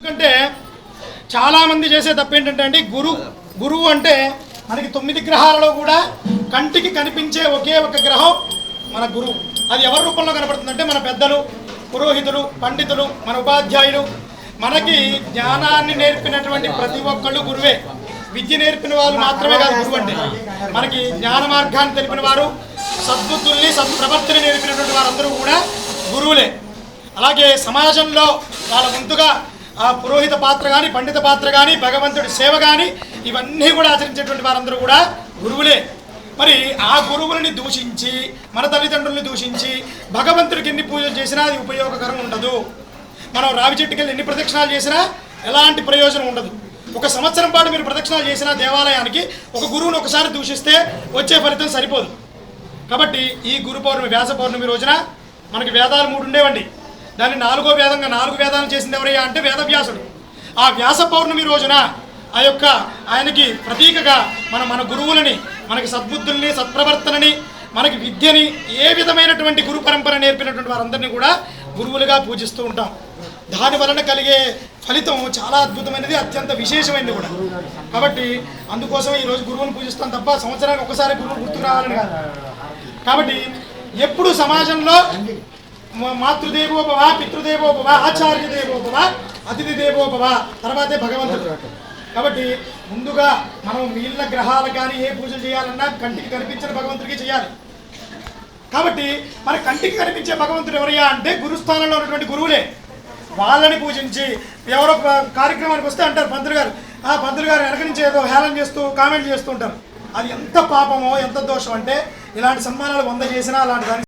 ఎందుకంటే చాలామంది చేసే తప్పు ఏంటంటే అండి గురు గురువు అంటే మనకి తొమ్మిది గ్రహాలలో కూడా కంటికి కనిపించే ఒకే ఒక గ్రహం మన గురువు. అది ఎవరి రూపంలో కనపడుతుందంటే మన పెద్దలు పురోహితులు పండితులు మన ఉపాధ్యాయులు. మనకి జ్ఞానాన్ని నేర్పినటువంటి ప్రతి ఒక్కళ్ళు గురువే. విద్య నేర్పిన వాళ్ళు మాత్రమే కాదు గురువు అంటే. మనకి జ్ఞాన మార్గాన్ని తెలిపిన వారు సద్బుద్ధుల్ని సద్ప్రవర్తిని నేర్పినటువంటి వారందరూ కూడా గురువులే. అలాగే సమాజంలో వాళ్ళ ముందుగా ఆ పురోహిత పాత్ర కానీ పండిత పాత్ర కానీ భగవంతుడి సేవ కానీ ఇవన్నీ కూడా ఆచరించేటువంటి వారందరూ కూడా గురువులే. మరి ఆ గురువులని దూషించి మన తల్లిదండ్రుల్ని దూషించి భగవంతుడికి ఎన్ని పూజలు చేసినా అది ఉపయోగకరం ఉండదు. మనం రావి చెట్టుకి వెళ్ళి ఎన్ని ప్రదక్షిణాలు చేసినా ఎలాంటి ప్రయోజనం ఉండదు. ఒక సంవత్సరం పాటు మీరు ప్రదక్షిణాలు చేసిన దేవాలయానికి ఒక గురువుని ఒకసారి దూషిస్తే వచ్చే ఫలితం సరిపోదు. కాబట్టి ఈ గురు పౌర్ణమి వ్యాస పౌర్ణమి రోజున మనకి వేదాలు మూడు ఉండేవండి. దాన్ని నాలుగో వేదంగా నాలుగు వేదాలు చేసింది ఎవరయ్యా అంటే వేదవ్యాసుడు. ఆ వ్యాస పౌర్ణమి రోజున ఆ యొక్క ఆయనకి ప్రతీకగా మన మన గురువులని మనకి సద్బుద్ధుల్ని సత్ప్రవర్తనని మనకి విద్యని ఏ విధమైనటువంటి గురు పరంపర నేర్పినటువంటి వారందరినీ కూడా గురువులుగా పూజిస్తూ ఉంటాం. దాని వలన కలిగే ఫలితం చాలా అద్భుతమైనది అత్యంత విశేషమైనది కూడా. కాబట్టి అందుకోసం ఈరోజు గురువుని పూజిస్తాం తప్ప సంవత్సరానికి ఒకసారి గురువు గుర్తుకు రావాలని కాదు. కాబట్టి ఎప్పుడు సమాజంలో మాతృదేవోభవ పితృదేవోభవ ఆచార్య దేవోభవ అతిథి దేవోభవ తర్వాతే భగవంతుడు. కాబట్టి ముందుగా మనం మిగిలిన గ్రహాలకు కానీ ఏ పూజలు చేయాలన్నా కంటికి కనిపించిన భగవంతుడికి చేయాలి. కాబట్టి మన కంటికి కనిపించే భగవంతుడు ఎవరయ్యా అంటే గురుస్థానంలో ఉన్నటువంటి గురువులే. వాళ్ళని పూజించి ఎవరో కార్యక్రమానికి వస్తే అంటారు పంతులు గారు. ఆ పంతులు గారు వెనక నుంచి ఏదో హేళన చేస్తూ కామెంట్ చేస్తూ ఉంటారు. అది ఎంత పాపమో ఎంత దోషం అంటే ఇలాంటి సన్మానాలు వంద చేసినా అలాంటి దాన్ని